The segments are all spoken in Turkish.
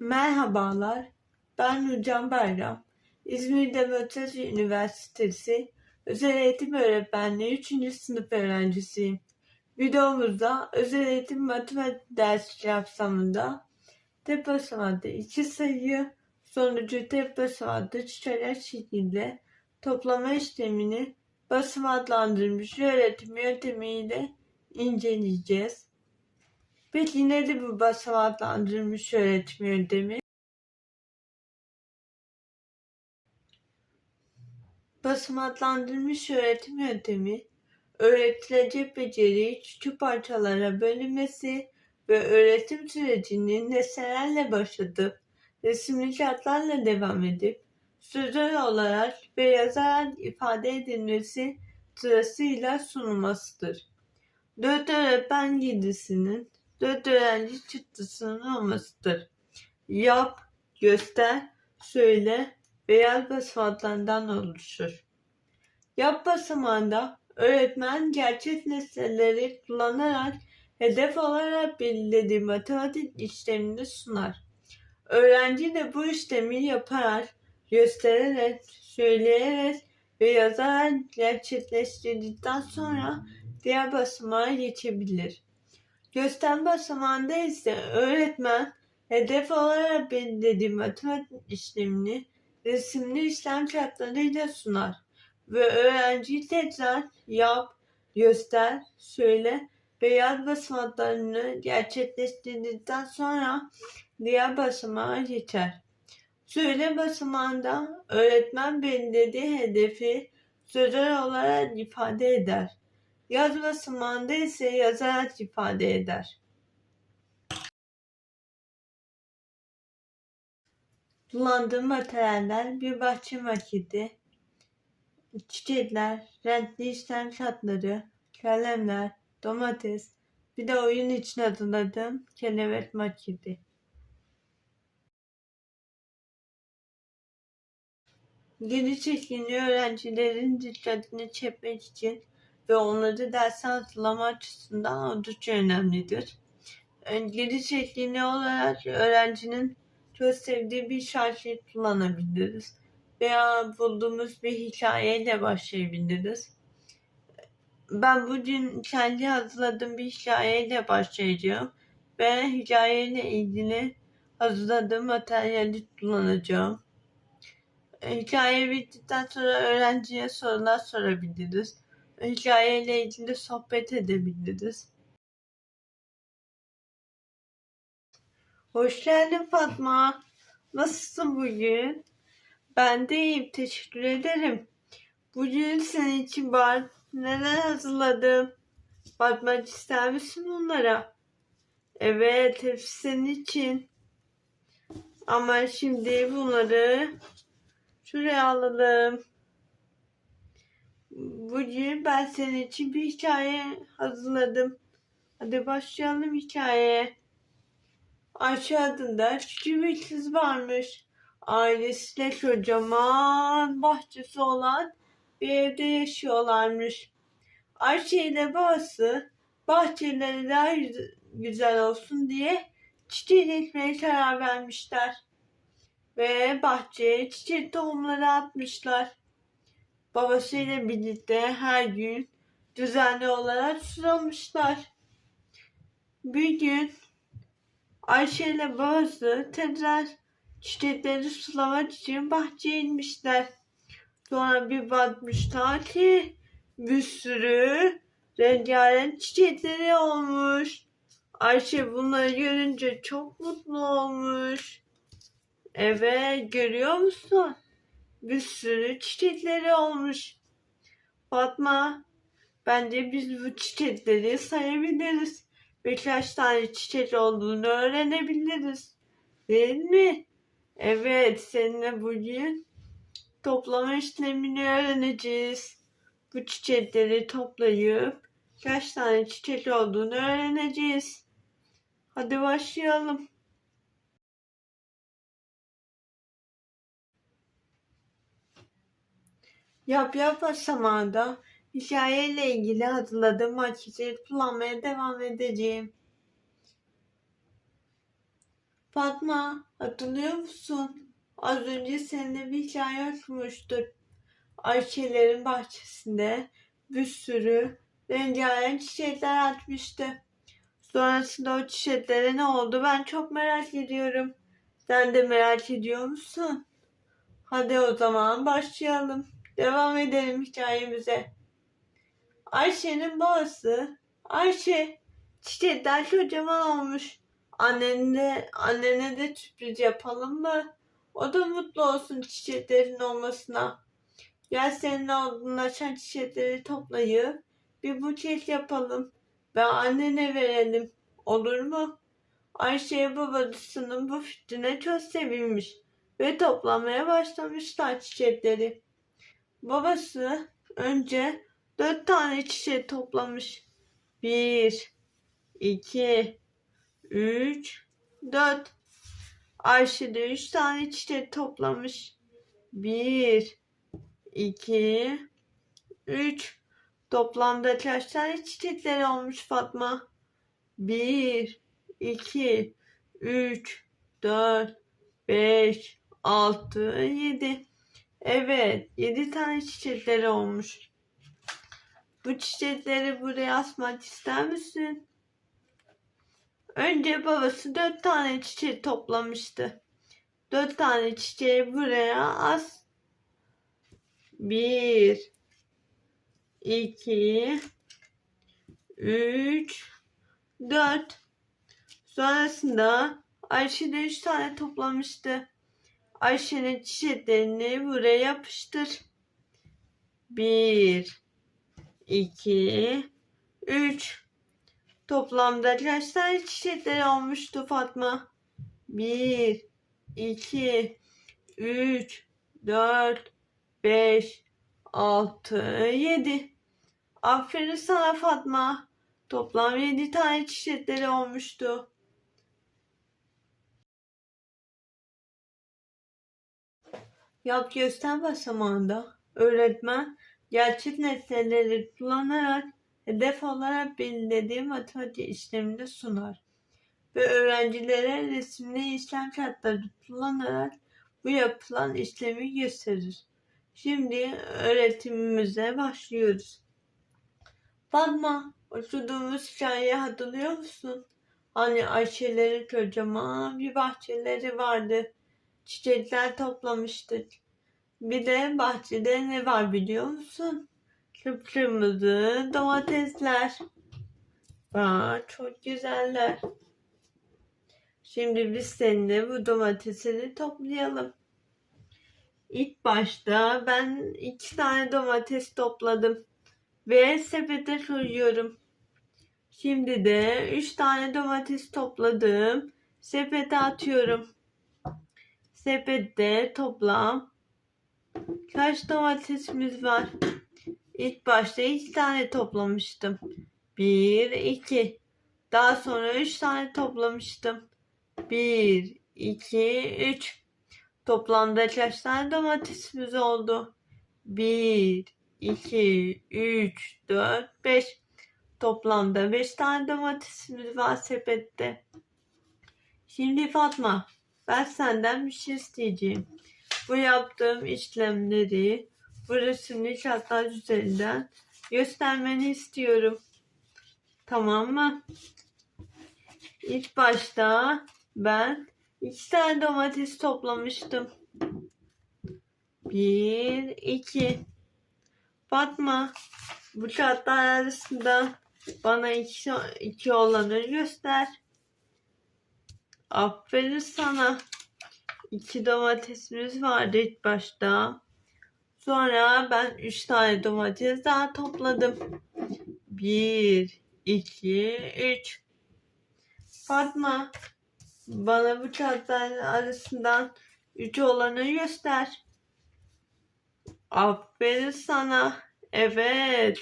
Merhabalar, ben Nurcan Bayram. İzmir Demokrasi Üniversitesi Özel Eğitim Öğretmenliği 3. sınıf öğrencisiyim. Videomuzda özel eğitim matematik dersi kapsamında tek basamakta iki sayı sonucu tek basamakta çıkacak şekilde toplama işlemini basamaklandırmış öğretim yöntemiyle inceleyeceğiz. Peki nedir bu basamaklandırılmış öğretim yöntemi? Basamaklandırılmış öğretim yöntemi, öğretilecek beceriyi küçük parçalara bölünmesi ve öğretim sürecinin nesnelerle başlatıp resimli şartlarla devam edip sözler olarak ve yazarak ifade edilmesi sırasıyla sunulmasıdır. Dört öğretmen yedisinin öğrenci çıktısının olmasıdır. Yap, göster, söyle ve yaz basamaklarından oluşur. Yap basamağında öğretmen gerçek nesneleri kullanarak hedef olarak belirlediği matematik işlemini sunar. Öğrenci de bu işlemi yaparak, göstererek, söyleyerek ve yazarak gerçekleştirdikten sonra diğer basamağa geçebilir. Gösterme basamağında ise öğretmen hedef olarak belirlediği matematik işlemini resimli işlem şartlarıyla sunar ve öğrenci tekrar yap, göster, söyle ve yaz basamaklarını gerçekleştirdikten sonra diğer basamağa geçer. Söyle basamağında öğretmen belirlediği hedefi sözler olarak ifade eder. Yaz basamağında ise yazarak ifade eder. Kullandığım materyaller bir bahçe maketi, çiçekler, renkli işlem şartları, kalemler, domates, bir de oyun için hazırladığım kelebek maketi. Geri çekimli öğrencilerin dikkatini çekmek için ve onları derse hazırlama açısından oldukça önemlidir. Geri çekimli olarak öğrencinin çok sevdiği bir şarkıyı kullanabiliriz. Veya bulduğumuz bir hikayeyle başlayabiliriz. Ben bugün kendi hazırladığım bir hikayeyle başlayacağım. Ve hikayeyle ilgili hazırladığım materyali kullanacağım. Hikaye bittikten sonra öğrenciye sorular sorabiliriz. Hikayeyle ilgili sohbet edebiliriz. Hoş geldin Fatma. Nasılsın bugün? Ben de iyiyim. Teşekkür ederim. Bugün senin için var neler hazırladım. Bakmak ister misin bunlara? Evet, hepsi senin için. Ama şimdi bunları şuraya alalım. Bugün ben senin için bir hikaye hazırladım. Hadi başlayalım hikayeye. Ayşe adında küçük bir kız varmış. Ailesiyle kocaman bahçesi olan bir evde yaşıyorlarmış. Ayşe ile babası bahçeleri daha güzel olsun diye çiçek ekmeye karar vermişler. Ve bahçeye çiçek tohumları atmışlar. Babasıyla birlikte her gün düzenli olarak sulamışlar. Bir gün Ayşe ile babası tekrar çiçekleri sulamak için bahçeye inmişler. Sonra bir bakmışlar ki bir sürü rengarenk çiçekleri olmuş. Ayşe bunları görünce çok mutlu olmuş. Evet görüyor musun? Bir sürü çiçekleri olmuş. Fatma bence biz bu çiçekleri sayabiliriz birkaç tane çiçek olduğunu öğrenebiliriz. Değil mi? Evet, seninle bugün toplama işlemini öğreneceğiz. Bu çiçekleri toplayıp kaç tane çiçek olduğunu öğreneceğiz. Hadi başlayalım. Yap yap aşamada Hikayeyle ilgili hazırladığım maçları kullanmaya devam edeceğim. Fatma, hatırlıyor musun? Az önce seninle bir hikaye okumuştuk. Ayşelerin bahçesinde bir sürü rengarenk çiçekler açmıştı. Sonrasında o çiçeklere ne oldu ben çok merak ediyorum. Sen de merak ediyor musun? Hadi o zaman başlayalım. Devam edelim hikayemize. Ayşe'nin babası. Ayşe, çiçekler kocaman olmuş. Annene, annene de sürpriz yapalım mı? O da mutlu olsun çiçeklerin olmasına. Gel seninle olgunlaşan çiçekleri toplayıp bir buket yapalım ve annene verelim. Olur mu? Ayşe babasının bu fikrine çok sevinmiş ve toplamaya başlamışlar çiçekleri. Babası önce dört tane çiçek toplamış. Bir, iki, üç, dört. Ayşe de üç tane çiçek toplamış. Bir, iki, üç. Toplamda kaç tane çiçekleri olmuş Fatma? Bir, iki, üç, dört, beş, altı, yedi. Evet, yedi tane çiçekleri olmuş. Bu çiçekleri buraya asmak ister misin? Önce babası dört tane çiçek toplamıştı. Dört tane çiçeği buraya as. Bir, iki, üç, dört. Sonrasında Ayşe de üç tane toplamıştı. Ayşe'nin çiçeklerini buraya yapıştır. Bir, iki, üç. Toplamda kaç tane çiçekleri olmuştu Fatma? Bir, iki, üç, dört, beş, altı, yedi. Aferin sana Fatma. Toplam yedi tane çiçekleri olmuştu. Yap göster basamağında öğretmen gerçek nesneleri kullanarak hedef olarak belirlediği matematik işlemini sunar ve öğrencilere resimli işlem şartları kullanarak bu yapılan işlemi gösterir. Şimdi öğretimimize başlıyoruz. Fatma, okuduğumuz hikayeyi hatırlıyor musun? Hani Ayşe'lerin kocaman bir bahçeleri vardı. Çiçekler toplamıştık. Bir de bahçede ne var biliyor musun? Kıpkırmızı domatesler. Aa, çok güzeller. Şimdi biz seninle bu domatesleri toplayalım. İlk başta ben iki tane domates topladım ve sepete koyuyorum. Şimdi de üç tane domates topladım. Sepete atıyorum. Sepette toplam kaç domatesimiz var? İlk başta iki tane toplamıştım. Bir, iki. Daha sonra üç tane toplamıştım. Bir, iki, üç. Toplamda kaç tane domatesimiz oldu? Bir, iki, üç, dört, beş. Toplamda beş tane domatesimiz var sepette. Şimdi Fatma, ben senden bir şey isteyeceğim. Bu yaptığım işlemleri bu resimli kağıtlar üzerinden göstermeni istiyorum. Tamam mı? İlk başta ben iki tane domates toplamıştım. Bir, iki. Fatma, bu kağıtlar arasında bana iki, iki olanı göster. Aferin sana. İki domatesimiz vardı ilk başta. Sonra ben üç tane domates daha topladım. Bir, iki, üç. Fatma, bana bu kağıtların arasından üç olanı göster. Aferin sana. Evet.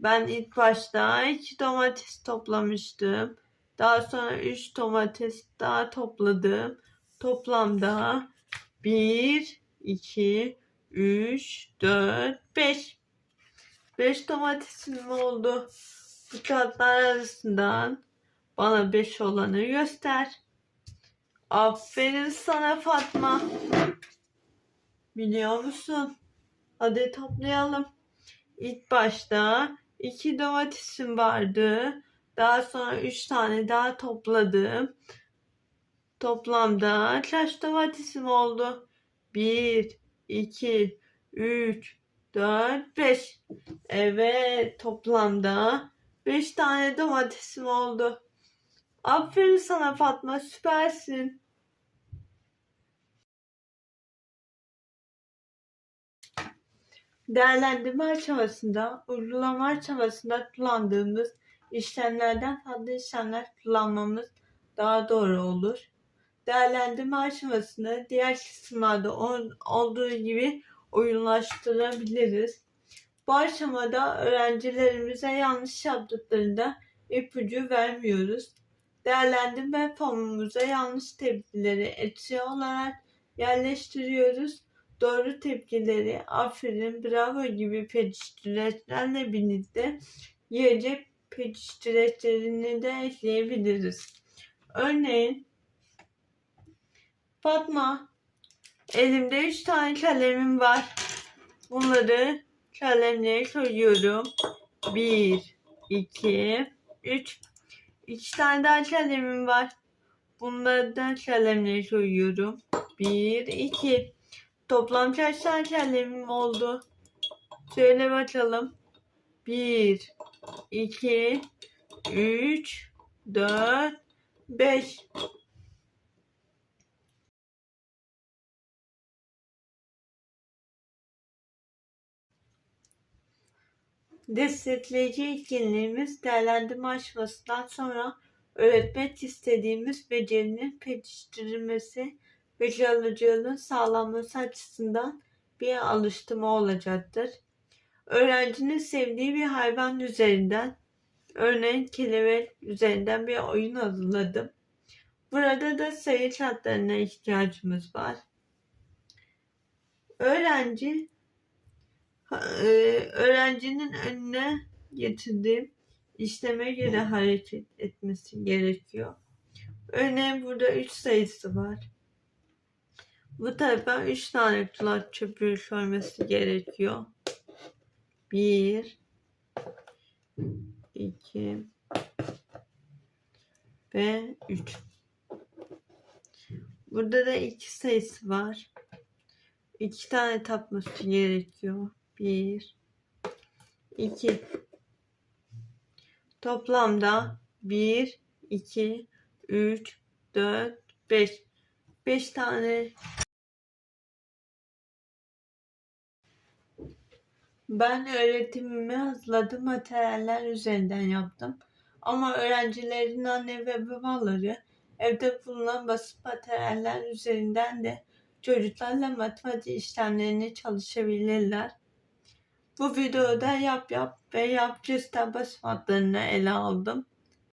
Ben ilk başta iki domates toplamıştım. Daha sonra üç domates daha topladım. Toplamda bir, iki, üç, dört, beş. Beş domatesim oldu. Bu kağıtlar arasından bana beş olanı göster. Aferin sana Fatma. Biliyor musun? Hadi toplayalım. İlk başta iki domatesim vardı. Daha sonra üç tane daha topladım. Toplamda kaç domatesim oldu? Bir, iki, üç, dört, beş. Evet, toplamda beş tane domatesim oldu. Aferin sana Fatma, süpersin. Değerlendirme aşamasında, uygulama aşamasında kullandığımız işlemlerden fazla işlemler kullanmamız daha doğru olur. Değerlendirme aşamasını diğer kısımlarda ol- olduğu gibi oyunlaştırabiliriz. Bu aşamada öğrencilerimize yanlış yaptıklarında ipucu vermiyoruz. Değerlendirme formumuza yanlış tepkileri eksi olarak yerleştiriyoruz doğru tepkileri aferin, bravo gibi pekiştireçlerle birlikte yiyecek pekiştireçlerini de ekleyebiliriz. Örneğin Fatma elimde 3 tane kalemim var. Bunları kalemliğe koyuyorum. 1, 2, 3. 2 tane daha kalemim var. Bunları da kalemliğe koyuyorum. 1, 2. Toplam kaç tane kalemim oldu? Söyle bakalım. 1, 2, 3, 4, 5. Destekleyici etkinliğimiz değerlendirme aşamasından sonra öğretmek istediğimiz becerinin pekiştirilmesi ve kalıcılığın sağlanması açısından bir alıştırma olacaktır. Öğrencinin sevdiği bir hayvan üzerinden, örneğin kelebek üzerinden bir oyun hazırladım. Burada da sayı şartlarına ihtiyacımız var. Öğrenci e, öğrencinin önüne getirdiğim işleme göre hareket etmesi gerekiyor. Örneğin burada 3 sayısı var. Bu tarafa 3 tane kulak çöpü koyması gerekiyor. 1 2 ve 3 Burada da 2 sayısı var. 2 tane tapması gerekiyor. 1 2 Toplamda 1 2 3 4 5 5 tane Ben öğretimimi hazırladığım materyaller üzerinden yaptım. Ama öğrencilerin anne ve babaları evde bulunan basit materyaller üzerinden de çocuklarla matematik işlemlerini çalışabilirler. Bu videoda yap yap ve yap cüzdan basamaklarını ele aldım.